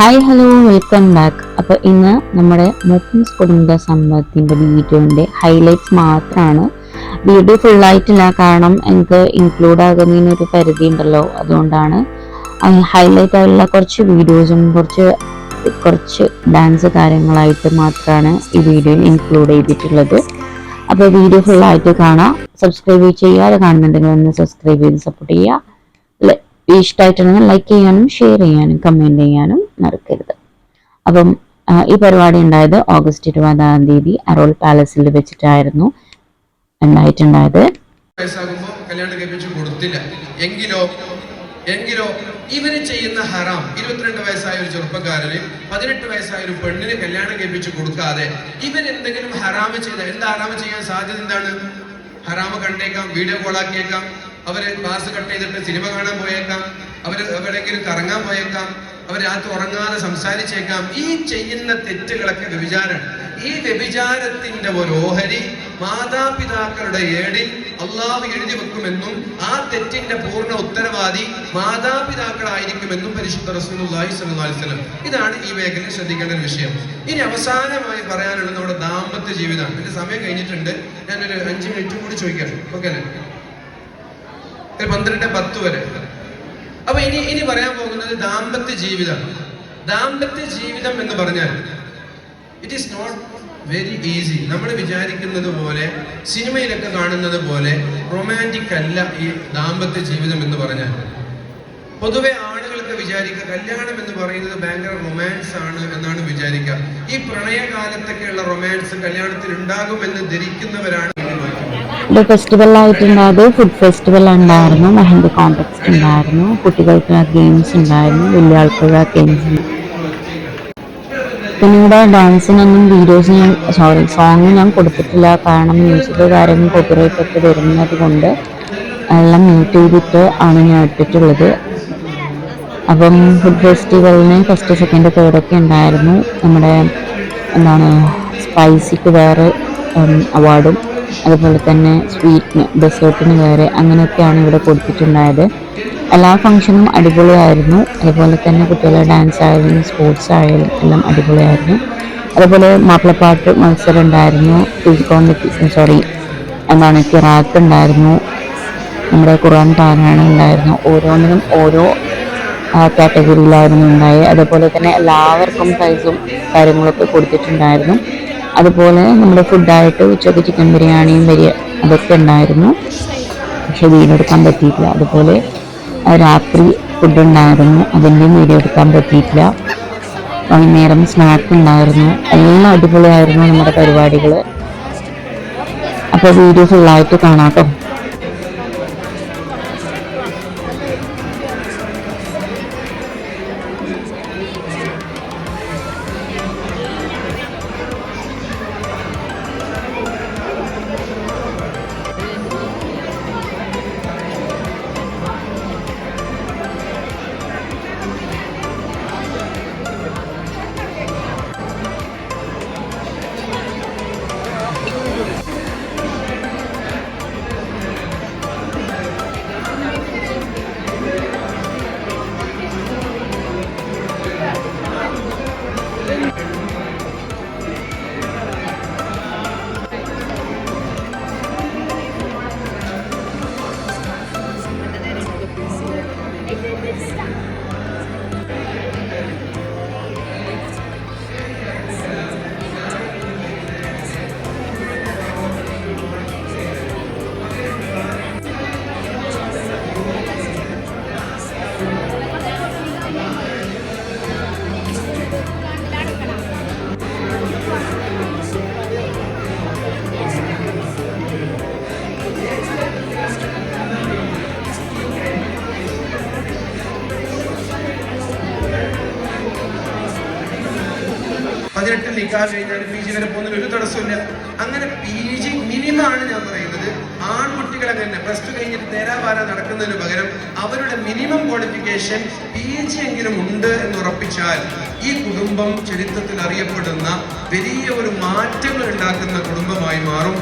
Hi hello welcome back അപ്പോൾ ഇന്ന് നമ്മുടെ മുസ്ലിംസ് കുടുംബ സമ്പത്തിന്റെ വീഡിയോന്റെ ഹൈലൈറ്റ്സ് മാത്രമാണ് വീഡിയോ ഫുള്ളായിട്ടില്ല കാരണം എനിക്ക് ഇൻക്ലൂഡ് ആകുന്നതിനൊരു പരിധി ഉണ്ടല്ലോ. അതുകൊണ്ടാണ്. ഹൈലൈറ്റ് ആയിട്ടുള്ള കുറച്ച് വീഡിയോസും കുറച്ച് കുറച്ച് ഡാൻസ് കാര്യങ്ങളായിട്ട് മാത്രമാണ് ഈ വീഡിയോയിൽ ഇൻക്ലൂഡ് ചെയ്തിട്ടുള്ളത്. അപ്പോൾ വീഡിയോ ഫുള്ളായിട്ട് കാണാം. സബ്സ്ക്രൈബ് ചെയ്യാതെ കാണുന്നുണ്ടെങ്കിൽ ഒന്ന് സബ്സ്ക്രൈബ് ചെയ്ത് സപ്പോർട്ട് ചെയ്യുക. ഇഷ്ടമായിട്ടുണ്ടെങ്കിൽ ലൈക്ക് ചെയ്യാനും ഷെയർ ചെയ്യാനും കമന്റ് ചെയ്യാനും മറക്കരുത്. അപ്പം ഈ പരിപാടി ഉണ്ടായത് ഓഗസ്റ്റ് ഇരുപതാം തീയതി അറോൾ പാലസിൽ വെച്ചിട്ടായിരുന്നു. ഉണ്ടായിട്ടുണ്ടായത് കല്യാണം എങ്കിലോ എങ്കിലോ ഇവർ ചെയ്യുന്ന ഹറാം. ഇരുപത്തിരണ്ട് വയസ്സായ ഒരു ചെറുപ്പക്കാരന് പതിനെട്ട് വയസ്സായ ഒരു പെണ്ണിന് കല്യാണം കഴിപ്പിച്ച് കൊടുക്കാതെ ഇവൻ എന്തെങ്കിലും ഹറാമ് ചെയ്ത എന്താ ഹറാമ് ചെയ്യാൻ സാധ്യത എന്താണ്? ഹറാമ് കണ്ടേക്കാം വീഡിയോ കോളാക്കിയേക്കാം അവർ ക്ലാസ് കട്ട് ചെയ്തിട്ട് സിനിമ കാണാൻ പോയേക്കാം. അവർ എവിടെയെങ്കിലും കറങ്ങാൻ പോയേക്കാം. അവർ രാത്രി ഉറങ്ങാതെ സംസാരിച്ചേക്കാം. ഈ ചെയ്യുന്ന തെറ്റുകളൊക്കെ വ്യഭിചാരം ഈ വ്യഭിചാരത്തിന്റെ ഒരു ഓഹരി മാതാപിതാക്കളുടെ ഏടിൽ അള്ളാഹു എഴുതി വെക്കുമെന്നും ആ തെറ്റിന്റെ പൂർണ ഉത്തരവാദി മാതാപിതാക്കളായിരിക്കുമെന്നും പരിശുദ്ധ അലൈഹി വസല്ലം ഇതാണ് ഈ മേഖലയിൽ ശ്രദ്ധിക്കേണ്ട ഒരു വിഷയം. ഇനി അവസാനമായി പറയാനുള്ളത് നമ്മുടെ ദാമ്പത്യ ജീവിതമാണ്. എന്റെ സമയം കഴിഞ്ഞിട്ടുണ്ട്. ഞാനൊരു അഞ്ച് മിനിറ്റ് കൂടി ചോദിക്കാം. ഓക്കെ അല്ലേ? പന്ത്രണ്ട് പത്ത് വരെ. അപ്പൊ ഇനി ഇനി പറയാൻ പോകുന്നത് ദാമ്പത്യ ജീവിതം. ദാമ്പത്യ ജീവിതം എന്ന് പറഞ്ഞാൽ it is not very easy നമ്മൾ വിചാരിക്കുന്നത് പോലെ സിനിമയിലൊക്കെ കാണുന്നത് പോലെ റൊമാന്റിക് അല്ല ഈ ദാമ്പത്യ ജീവിതം എന്ന് പറഞ്ഞാൽ. പൊതുവെ ആളുകൾക്ക് വിചാരിക്കുക. കല്യാണം എന്ന് പറയുന്നത് ഭയങ്കര റൊമാൻസ് ആണ് എന്നാണ് വിചാരിക്കുക. ഈ പ്രണയകാലത്തൊക്കെയുള്ള റൊമാൻസ് കല്യാണത്തിൽ ഉണ്ടാകുമെന്ന് ധരിക്കുന്നവരാണ്. ഇവിടെ ഫെസ്റ്റിവൽ ആയിട്ടുണ്ടായത് ഫുഡ് ഫെസ്റ്റിവൽ ഉണ്ടായിരുന്നു. മെഹന്തി കോൺടെക്സ്റ്റ് ഉണ്ടായിരുന്നു. കുട്ടികൾക്ക് ഗെയിംസ് ഉണ്ടായിരുന്നു. വലിയ ആൾക്കുള്ള ഗെയിംസ് പിന്നെ ഇവിടെ ഡാൻസിനൊന്നും വീഡിയോസ് ഞാൻ സോറി സോങ് ഞാൻ കൊടുത്തിട്ടില്ല. കാരണം മ്യൂസിക് കാര്യങ്ങൾ കോപ്പിറൈറ്റ് ഒക്കെ വരുന്നത് കൊണ്ട് എല്ലാം മ്യൂട്ട് ചെയ്തിട്ട് ആണ് ഞാൻ ഇട്ടിട്ടുള്ളത് അപ്പം ഫുഡ് ഫെസ്റ്റിവലിന് ഫസ്റ്റ് സെക്കൻഡ് തേർഡ് ഒക്കെ ഉണ്ടായിരുന്നു. നമ്മുടെ എന്താണ് സ്പൈസിക്ക് വേറെ അവാർഡും അതുപോലെ തന്നെ സ്വീറ്റിന് ഡെസേർട്ടിന് വേറെ അങ്ങനെയൊക്കെയാണ് ഇവിടെ കൊടുത്തിട്ടുണ്ടായത്. എല്ലാ ഫംഗ്ഷനും അടിപൊളിയായിരുന്നു. അതുപോലെ തന്നെ കുട്ടികളുടെ ഡാൻസ് ആയാലും സ്പോർട്സ് ആയാലും എല്ലാം അടിപൊളിയായിരുന്നു. അതുപോലെ മാപ്പിളപ്പാട്ട് മത്സരം ഉണ്ടായിരുന്നു. സോറി എന്താണ് കിറാത്ത് ഉണ്ടായിരുന്നു. നമ്മുടെ ഖുറാൻ പാരായണം ഉണ്ടായിരുന്നു. ഓരോന്നിനും ഓരോ കാറ്റഗറിയിലായിരുന്നു ഉണ്ടായത്. അതുപോലെ തന്നെ എല്ലാവർക്കും പ്രൈസും കാര്യങ്ങളൊക്കെ കൊടുത്തിട്ടുണ്ടായിരുന്നു. അതുപോലെ നമ്മുടെ ഫുഡായിട്ട് ഉച്ചയ്ക്ക് ചിക്കൻ ബിരിയാണിയും വരിക അതൊക്കെ ഉണ്ടായിരുന്നു. പക്ഷെ വീഡിയോ എടുക്കാൻ പറ്റിയിട്ടില്ല. അതുപോലെ രാത്രി ഫുഡ് ഉണ്ടായിരുന്നു. അതിന്റെയും വീഡിയോ എടുക്കാൻ പറ്റിയിട്ടില്ല. വൈകുന്നേരം സ്നാക്ക് ഉണ്ടായിരുന്നു. എല്ലാം അടിപൊളിയായിരുന്നു നമ്മുടെ പരിപാടികൾ അപ്പോൾ വീഡിയോ ഫുള്ളായിട്ട് കാണാം കേട്ടോ. നിക്കാ കഴിഞ്ഞാൽ പി ജി വരെ പോകുന്നതിന് ഒരു തടസ്സമില്ല അങ്ങനെ പി ജി മിനിമം ആണ് ഞാൻ പറയുന്നത്. ആൺകുട്ടികളെ തന്നെ പ്ലസ് ടു കഴിഞ്ഞിട്ട് തേരാപാര നടക്കുന്നതിന് പകരം അവരുടെ മിനിമം ക്വാളിഫിക്കേഷൻ പി ജി എങ്കിലും ഉണ്ട് എന്ന് ഉറപ്പിച്ചാൽ ഈ കുടുംബം ചരിത്രത്തിൽ അറിയപ്പെടുന്ന വലിയ ഒരു മാറ്റങ്ങൾ ഉണ്ടാക്കുന്ന കുടുംബമായി മാറും.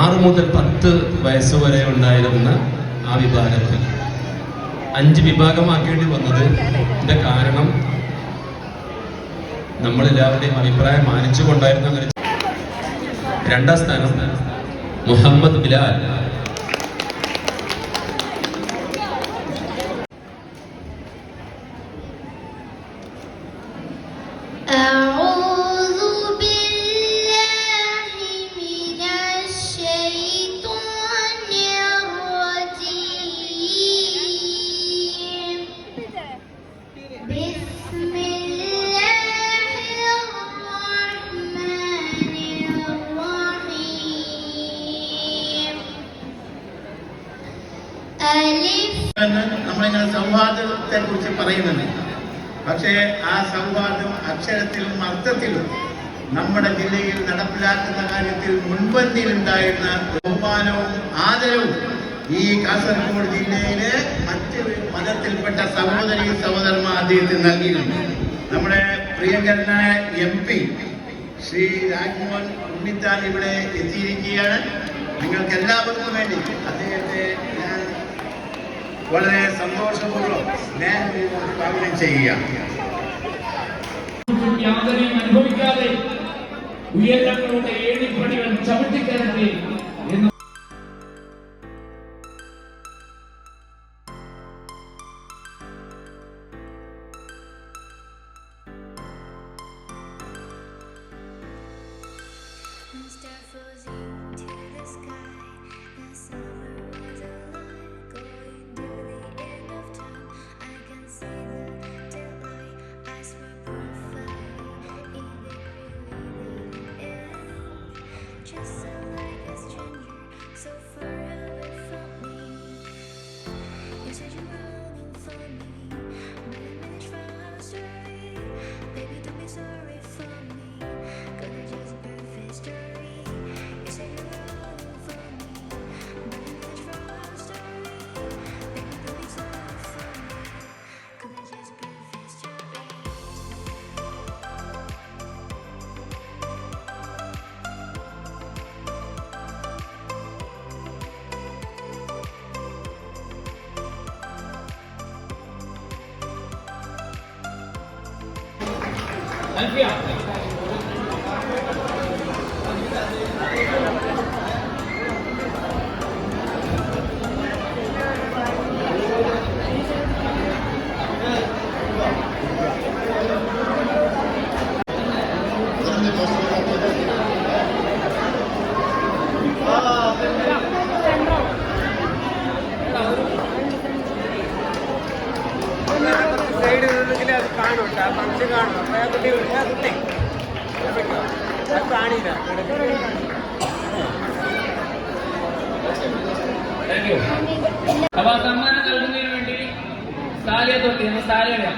ആറ് മുതൽ പത്ത് വയസ്സ് വരെ ഉണ്ടായിരുന്ന ആ വിഭാഗത്തിൽ അഞ്ച് വിഭാഗമാക്കേണ്ടി വന്നത് ഇതിന്റെ കാരണം നമ്മളെല്ലാവരുടെയും അഭിപ്രായം മാനിച്ചുകൊണ്ടായിരുന്നു അങ്ങനെ രണ്ടാം സ്ഥാനം മുഹമ്മദ് ബിലാൽ. സൗഹാർദ്ദത്തെ കുറിച്ച് പറയുന്നുണ്ട്. പക്ഷേ ആ സൗഹാർദ്ദം അക്ഷരത്തിലും അർത്ഥത്തിലും നമ്മുടെ ജില്ലയിൽ നടപ്പിലാക്കുന്ന കാര്യത്തിൽ മുൻപന്തിയിലുണ്ടായിരുന്ന ബഹുമാനവും ആദരവും ഈ കാസർഗോഡ് ജില്ലയിലെ മറ്റ് മതത്തിൽപ്പെട്ട സഹോദരി സഹോദരന്മാർ അദ്ദേഹത്തിന് നൽകിയിട്ടുണ്ട്. നമ്മുടെ പ്രിയങ്കരനായ എം പി ശ്രീ രാജ്മോഹൻ ഉണ്ണിത്താൻ ഇവിടെ എത്തിയിരിക്കുകയാണ്. നിങ്ങൾക്ക് എല്ലാവർക്കും വേണ്ടി അദ്ദേഹത്തെ വളരെ സന്തോഷപൂർവം സ്നേഹപൂർവം സ്വാഗതം ചെയ്യുക അനുഭവിക്കാതെ ഉയരങ്ങളുടെ ഏണിപ്പടികൾ ചവിട്ടിക്കരട്ടെ 来这样 നിന്നെങ്കിൽ അത് കാണും ആ ഫംഗ്ഷൻ കാണും അപ്പൊ ആ കുട്ടി ആ കുട്ടി അത് കാണില്ല അപ്പൊ ആ സമ്മാനം നൽകുന്നതിന് വേണ്ടി സാലിയെ തൊട്ടി നമ്മൾ സാലിയുടെ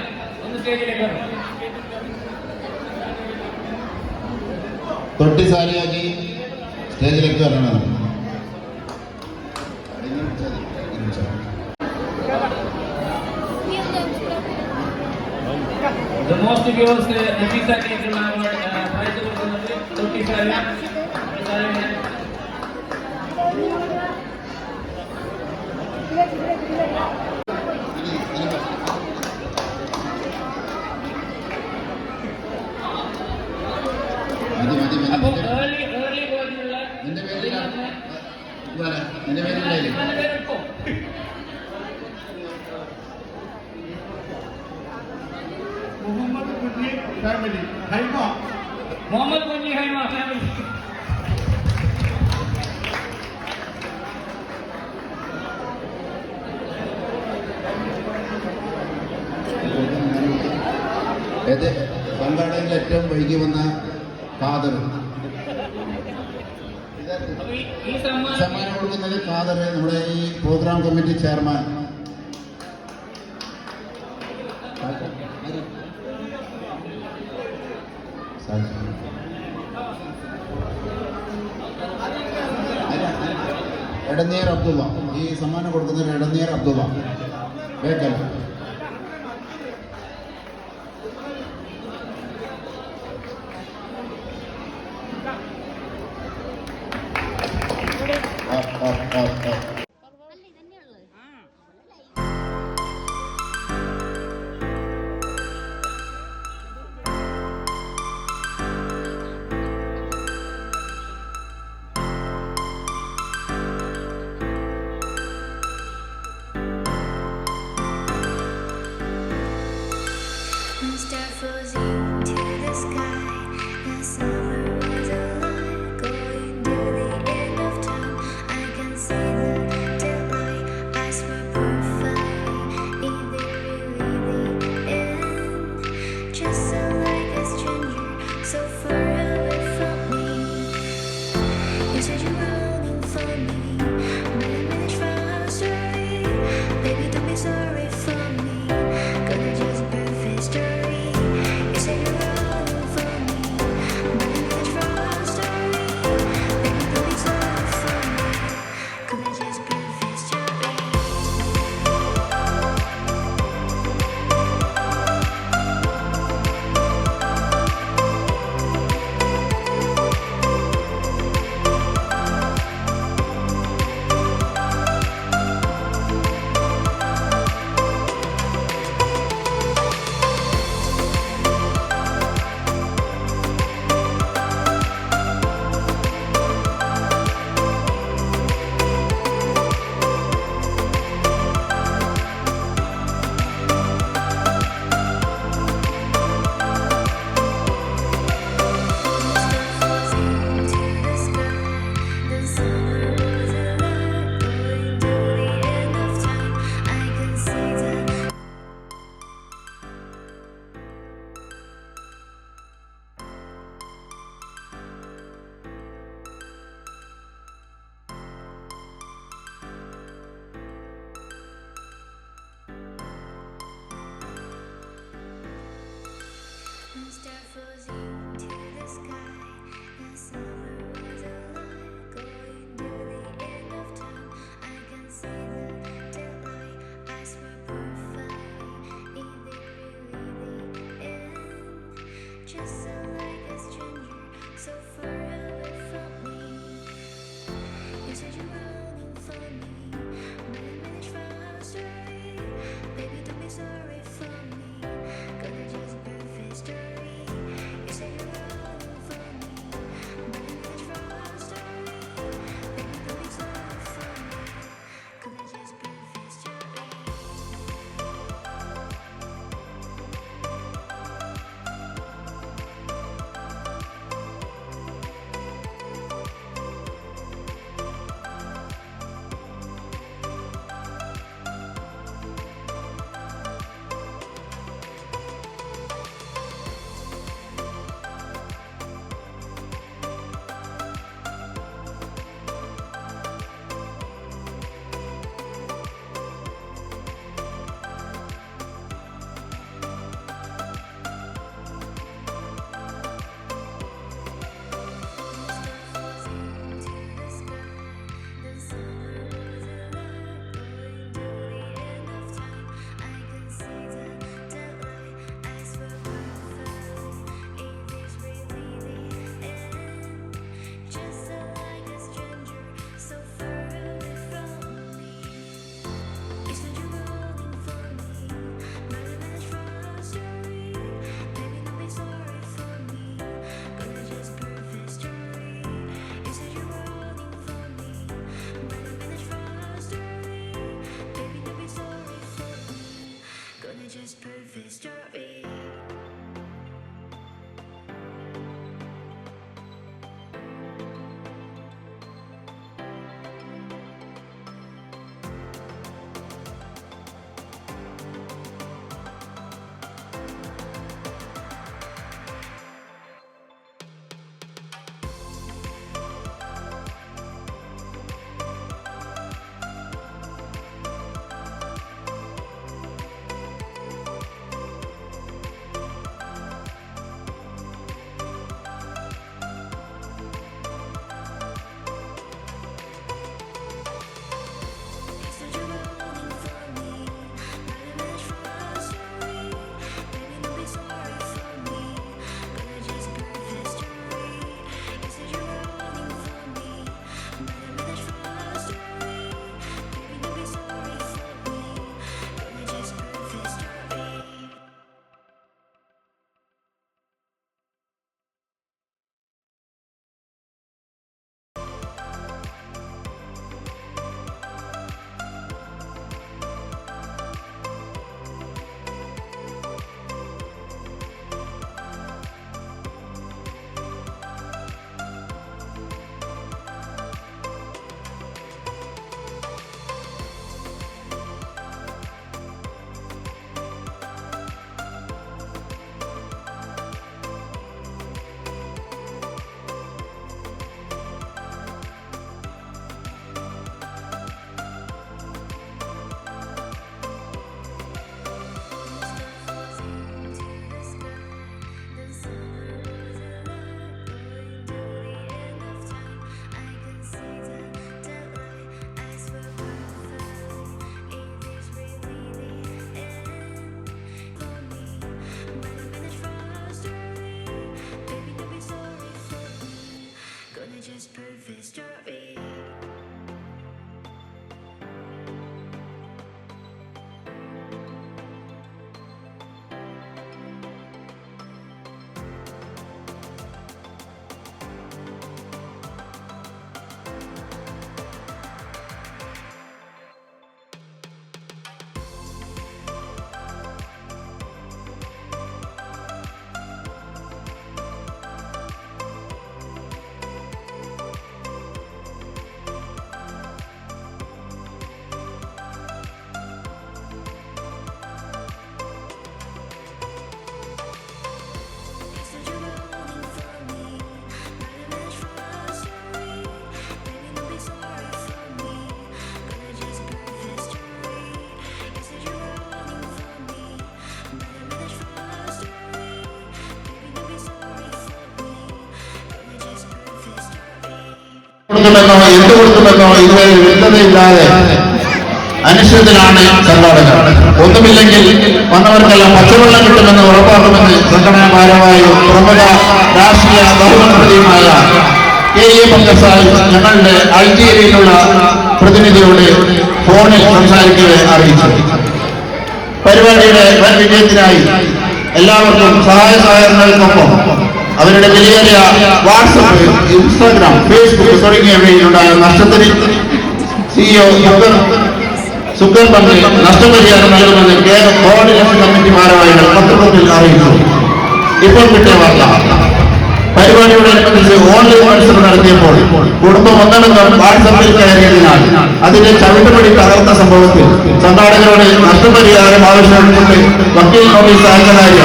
ഒന്ന് സ്റ്റേജിലേക്ക് വരണം. തൊട്ടി സാലിയാക്കി സ്റ്റേജിലേക്ക് വരണം. The most viewers നഫീസാക്കിയിട്ടുള്ള അവാർഡ് പ്രൈസ് കൊടുക്കുന്നത് തൊട്ടി സാലിയ സാലിയ മതി ഈ സമ്മാനം കൊടുക്കുന്നത് ഫാദർ നമ്മുടെ ഈ programme committee chairman Edaneer Abdulla. ഈ സമ്മാനം കൊടുക്കുന്നത് Edneer Abdulla. Bekal Mr. Fuzzy into the sky, the summer. proven story. കൊടുക്കുമെന്നോ ഇതുവരെ വ്യക്തതയില്ലാതെ അനിശ്ചിതത്തിലാണ് സംഘാടകർ. ഒന്നുമില്ലെങ്കിൽ വന്നവർക്കെല്ലാം പച്ചവെള്ളം കിട്ടുമെന്ന് ഉറപ്പാക്കുമെന്ന് സംഘടനാ ഭാരവായും പ്രമുഖ രാഷ്ട്രീയ ബഹുമന്ത്രിയുമായ കെ എ പങ്കസായി ഞങ്ങളുടെ അൾജീരിയയിലുള്ള പ്രതിനിധിയോട് ഫോണിൽ സംസാരിക്കുകയെ അറിയിച്ചു. പരിപാടിയുടെ വൻ വിജയത്തിനായി എല്ലാവർക്കും സഹായ സഹകരണങ്ങൾക്കൊപ്പം അവരുടെ വിലയേറിയ വാട്സപ്പ് ഇൻസ്റ്റാഗ്രാം ഫേസ്ബുക്ക് തുടങ്ങിയവയിലുണ്ടായ നഷ്ടത്തിന് സിഇഒ സുഗർ സുഗർ പങ്ക് നഷ്ടപരിഹാരം നൽകുമെന്ന് കേരള കോർഡിനേഷൻ കമ്മിറ്റി ഭാരവാഹികൾ പത്രത്തിൽ അറിയിച്ചു. ഇപ്പോൾ കിട്ടിയ വാർത്ത. പരിപാടിയോടനുബന്ധിച്ച് ഓൺലൈൻ മത്സരം നടത്തിയപ്പോൾ കുടുംബം ഒന്നടങ്കം വാട്സപ്പിൽ കയറിയതിനാൽ അതിന്റെ ചവിട്ടുപടി തകർത്ത സംഭവത്തിൽ സംഘാടകരോട് നഷ്ടപരിഹാരം ആവശ്യപ്പെട്ട് വക്കീൽ നോട്ടീസ് അയച്ച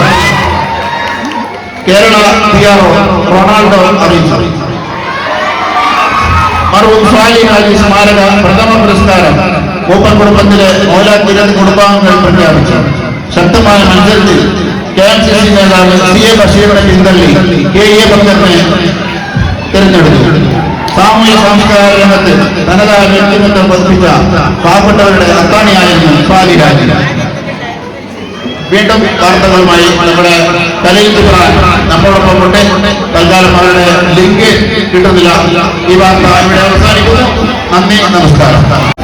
കേരള പി ആർ റൊണാൾഡോ അറിയിച്ചു മറുപടി സ്വാലി ഹാജി സ്മാരക പ്രഥമ പുരസ്കാരം കൂപ്പൻ കുടുംബത്തിലെ മൗലാക്കിരത് കുടുംബാംഗങ്ങൾ പ്രഖ്യാപിച്ചു. ശക്തമായ മത്സരത്തിൽ കെ എം സി സി നേതാവ് സി എ ബഷീറിനെ പിന്തള്ളി കെ എ ബക്കറിനെ തിരഞ്ഞെടുത്തു. സാമൂഹ്യ സംസ്കാര രംഗത്ത് തനതായ വ്യക്തിത്വം വർദ്ധിച്ച പാവപ്പെട്ടവരുടെ അത്താണിയായിരുന്നു സ്വാലി രാജി വീണ്ടും വാർത്തകളുമായി നമ്മുടെ കലയിൽ നമ്മളോടൊപ്പം ഉണ്ട്. തൽക്കാലം അവരുടെ ലിങ്ക് കിട്ടുന്നില്ല. ഈ വാർത്ത ഇവിടെ അവസാനിക്കുന്നു. നന്ദി നമസ്കാരം.